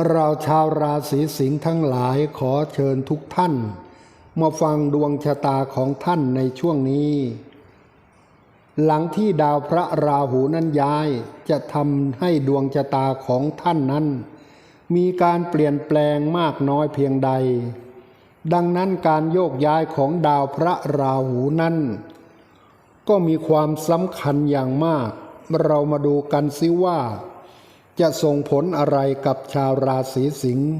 เราชาวราศีสิงห์ทั้งหลายขอเชิญทุกท่าน มาฟังดวงชะตาของท่านในช่วงนี้ หลังที่ดาวพระราหูนั้นย้ายจะทำให้ดวงชะตาของท่านนั้น มีการเปลี่ยนแปลงมากน้อยเพียงใด ดังนั้นการโยกย้ายของดาวพระราหูนั้น ก็มีความสำคัญอย่างมาก เรามาดูกันซิว่า จะส่งผลอะไรกับชาวราศีสิงห์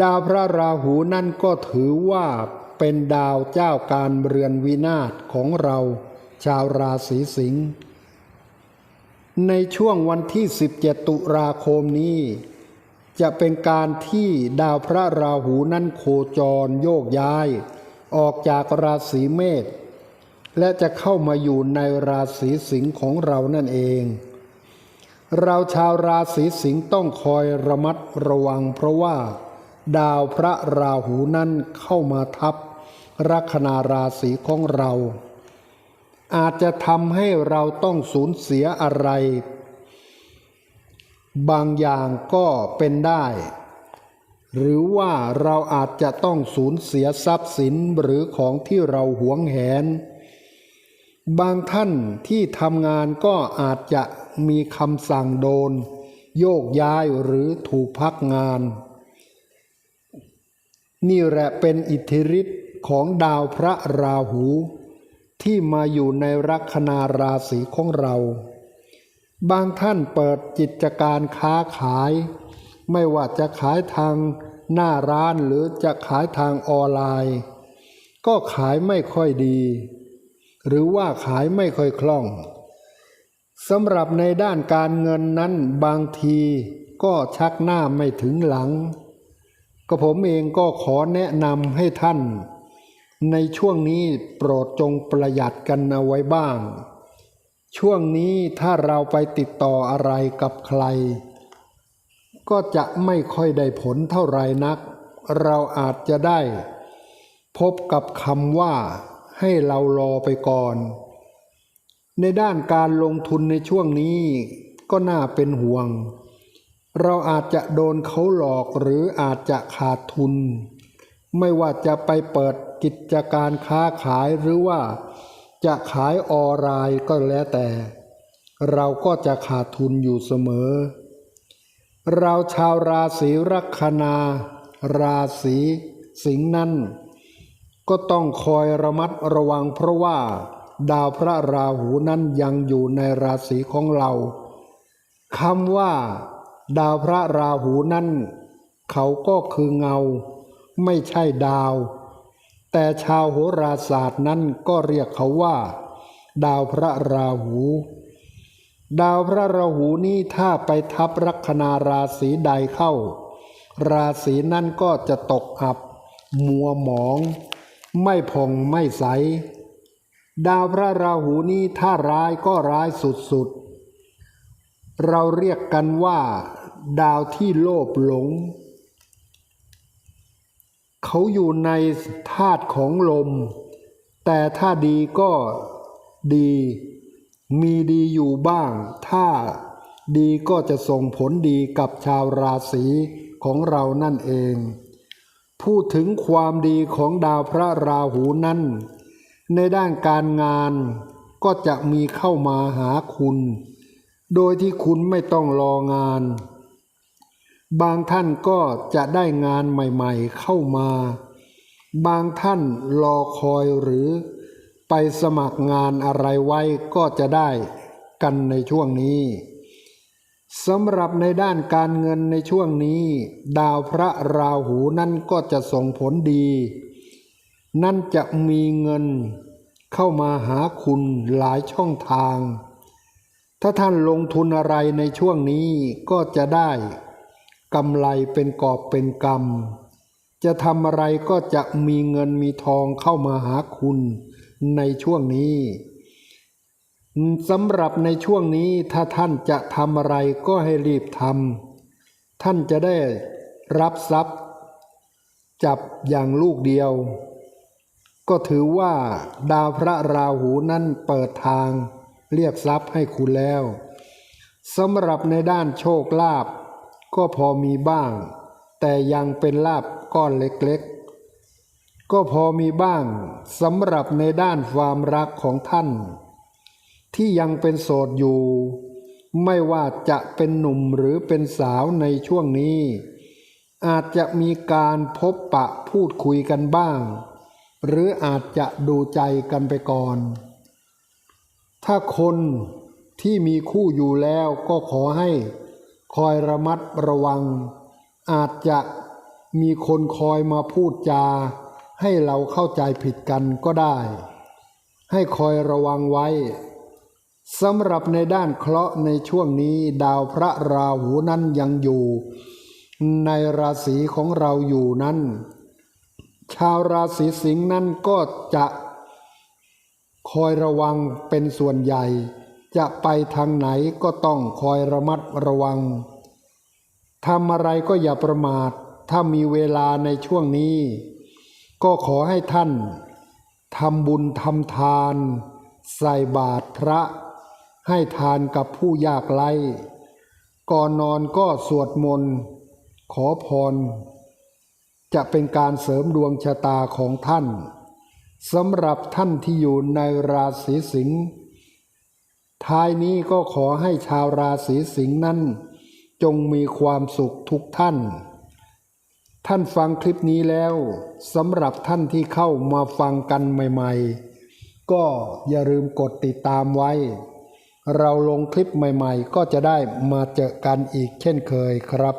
ดาวพระราหูนั่นก็ถือว่าเป็นดาวเจ้าการเรือนวินาศของเรา ชาวราศีสิงห์ในช่วงวันที่ 17 ตุลาคมนี้ จะเป็นการที่ดาวพระราหูนั้นโคจรโยกย้าย ออกจากราศีเมษและจะเข้ามาอยู่ในราศีสิงห์ของเรานั่นเอง เราชาวราศีสิงห์ต้องคอยระมัดระวัง เพราะว่า ดาวพระราหูนั้นเข้ามาทับลัคนาราศีของเรา อาจจะทำให้เราต้องสูญเสียอะไร บางอย่างก็เป็นได้ หรือว่าเราอาจจะต้องสูญเสียทรัพย์สินหรือของที่เราหวงแหน บางท่านที่ทำงานก็อาจจะ มีคำสั่งโดน โยกย้ายหรือถูกพักงาน นี่แหละเป็นอิทธิฤทธิ์ของดาวพระราหู ที่มาอยู่ในลัคนาราศีของเรา บางท่านเปิดกิจการค้าขาย ไม่ว่าจะขายทางหน้าร้านหรือจะขายทางออนไลน์ ก็ขายไม่ค่อยดี หรือว่าขายไม่ค่อยคล่อง สำหรับในด้านการเงินนั้นบางทีก็ชักหน้าไม่ถึงหลัง ก็ผมเองก็ขอแนะนำให้ท่าน ในช่วงนี้โปรดจงประหยัดกันเอาไว้บ้าง ช่วงนี้ถ้าเราไปติดต่ออะไรกับใคร ก็จะไม่ค่อยได้ผลเท่าไรนัก เราอาจจะได้ พบกับคำว่าให้เรารอไปก่อน ในด้านการลงทุนในช่วงนี้ก็น่าเป็นห่วง เราอาจจะโดนเขาหลอกหรืออาจจะขาดทุน ไม่ว่าจะไปเปิดกิจการค้าขายหรือว่าจะขายออนไลน์ก็แล้วแต่ เราก็จะขาดทุนอยู่เสมอ เราชาวราศีลัคนา ราศีสิงห์นั้น ก็ต้องคอยระมัดระวังเพราะว่า ดาวพระราหูนั้นยังอยู่ในราศีของเราคำว่า ดาวพระราหูนั้น เขาก็คือเงา ไม่ใช่ดาว แต่ชาวโหราศาสตร์นั้นก็เรียกเขาว่า ดาวพระราหู ดาวพระราหูนี้ถ้าไปทับลัคนาราศีใดเข้า ราศีนั้นก็จะตกอับ มัวหมอง ไม่ผ่องไม่ใส ดาวพระราหูนี้ถ้าร้ายก็ร้ายสุดๆ เราเรียกกันว่า ดาวที่โลภหลง เขาอยู่ในธาตุของลม แต่ถ้าดีก็ดี มีดีอยู่บ้าง ถ้าดีก็จะส่งผลดีกับชาวราศีของเรานั่นเอง พูดถึงความดีของดาวพระราหูนั้น ในด้านการงานก็จะมีเข้ามาหาคุณ โดยที่คุณไม่ต้องรองาน บางท่านก็จะได้งานใหม่ๆเข้ามา บางท่านรอคอยหรือไปสมัครงานอะไรไว้ก็จะได้กันในช่วงนี้สำหรับในด้านการเงินในช่วงนี้ ดาวพระราหูนั่นก็จะส่งผลดี นั่นจะมีเงินเข้ามาหาคุณหลายช่องทาง ถ้าท่านลงทุนอะไรในช่วงนี้ก็จะได้กำไรเป็นกอบเป็นกำจะทำอะไรก็จะมีเงินมีทองเข้ามาหาคุณในช่วงนี้สำหรับในช่วงนี้ถ้าท่านจะทำอะไรก็ให้รีบทำท่านจะได้รับทรัพย์ จับอย่างลูกเดียว ก็ถือว่าดาวพระราหูนั้นเปิดทาง เรียกทรัพย์ให้คุณแล้วสำหรับในด้านโชคลาภก็พอมีบ้าง แต่ยังเป็นลาบก้อนเล็กๆ ก็พอมีบ้างสำหรับในด้านความรักของท่าน ที่ยังเป็นโสดอยู่ ไม่ว่าจะเป็นหนุ่มหรือเป็นสาวในช่วงนี้ อาจจะมีการพบปะพูดคุยกันบ้าง หรืออาจจะดูใจกันไปก่อน ถ้าคนที่มีคู่อยู่แล้วก็ขอให้คอยระมัดระวัง อาจจะมีคนคอยมาพูดจา ให้เราเข้าใจผิดกันก็ได้ ให้คอยระวังไว้สำหรับในด้านเคราะห์ในช่วงนี้ดาวพระราหูนั้นยังอยู่ ในราศีของเราอยู่นั้น ชาวราศีสิงห์นั้นก็จะคอยระวังเป็นส่วนใหญ่ จะไปทางไหนก็ต้องคอยระมัดระวังทำอะไรก็อย่าประมาท ถ้ามีเวลาในช่วงนี้ ก็ขอให้ท่านทำบุญทำทาน ใส่บาตรพระ ให้ทานกับผู้ยากไร้ก่อนนอนก็สวดมนต์ขอพร จะเป็นการเสริมดวงชะตาของท่านสำหรับท่านที่อยู่ในราศีสิงห์ท้ายนี้ก็ขอให้ชาวราศีสิงห์นั้น จงมีความสุขทุกท่าน ท่านฟังคลิปนี้แล้วสำหรับท่านที่เข้ามาฟังกันใหม่ๆ ก็อย่าลืมกดติดตามไว้ เราลงคลิปใหม่ๆ ก็จะได้มาเจอกันอีกเช่นเคยครับ